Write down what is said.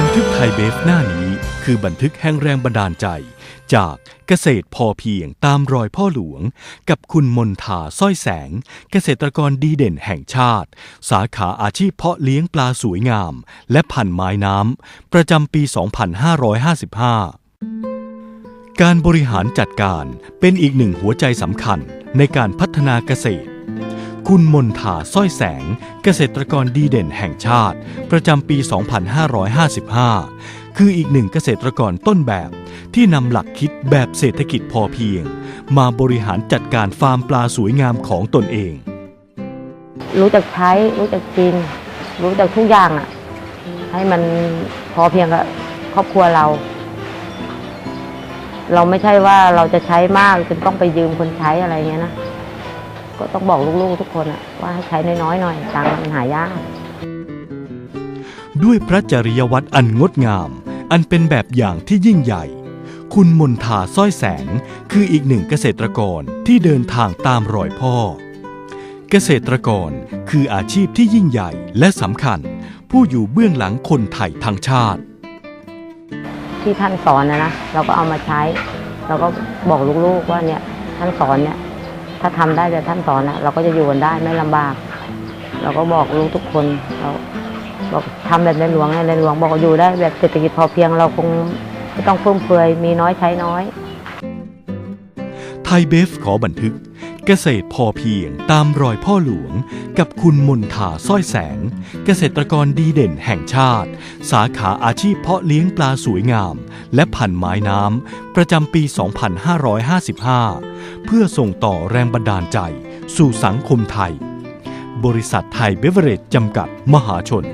บันทึกไทยเบฟหน้านี้คือบันทึกแห่งแรงบันดาลใจ จากเกษตรพอเพียงตามรอยพ่อหลวง กับคุณมนทาสร้อยแสง เกษตรกรดีเด่นแห่งชาติ สาขาอาชีพเพาะเลี้ยงปลาสวยงาม และพันไม้น้ำประจำปี 2555 การบริหารจัดการเป็นอีกหนึ่งหัวใจสำคัญในการพัฒนาเกษตร คุณมนทาสร้อยแสง เกษตรกรดีเด่นแห่งชาติ ประจำปี 2555 คืออีกหนึ่งเกษตรกรต้นแบบ ที่นำหลักคิดแบบเศรษฐกิจพอเพียง มาบริหารจัดการฟาร์มปลาสวยงามของตนเอง รู้จักใช้ รู้จักกิน รู้จักทุกอย่างอะ ให้มันพอเพียงกับครอบครัวเรา เราไม่ใช่ว่าเราจะใช้มากจนต้องไปยืมคนใช้อะไรเงี้ยนะ ก็ต้องบอกลูกๆทุกคนอะว่าให้ใช้น้อยๆหน่อยตังค์มันหายาก ด้วยพระจริยวัตรอันงดงาม อันเป็นแบบอย่างที่ยิ่งใหญ่ คุณมนทาสร้อยแสงคืออีกหนึ่งเกษตรกรที่เดินทางตามรอยพ่อ เกษตรกรคืออาชีพที่ยิ่งใหญ่และสำคัญ ผู้อยู่เบื้องหลังคนไทยทั้งชาติ ที่ท่านสอนนะนะเราก็เอามาใช้ เราก็บอกลูกๆว่าเนี่ยท่านสอนเนี่ย ถ้าทำได้แต่ท่านสอนนะเราก็จะอยู่กันได้ไม่ลำบาก เราก็บอกลูกทุกคนเราบอกทำแบบในหลวงไงในหลวงบอกอยู่ได้แบบเศรษฐกิจพอเพียงเราคงไม่ต้องฟุ่มเฟือยมีน้อยใช้น้อย ไทยเบฟขอบันทึก เกษตรพอเพียงตามรอยพ่อหลวง กับคุณมนทาสร้อยแสง เกษตรกรดีเด่นแห่งชาติ สาขาอาชีพเพาะเลี้ยงปลาสวยงาม และพันไม้น้ำ ประจำปี 2555 เพื่อส่งต่อแรงบันดาลใจสู่สังคมไทย บริษัทไทยเบเวอเรจจำกัดมหาชน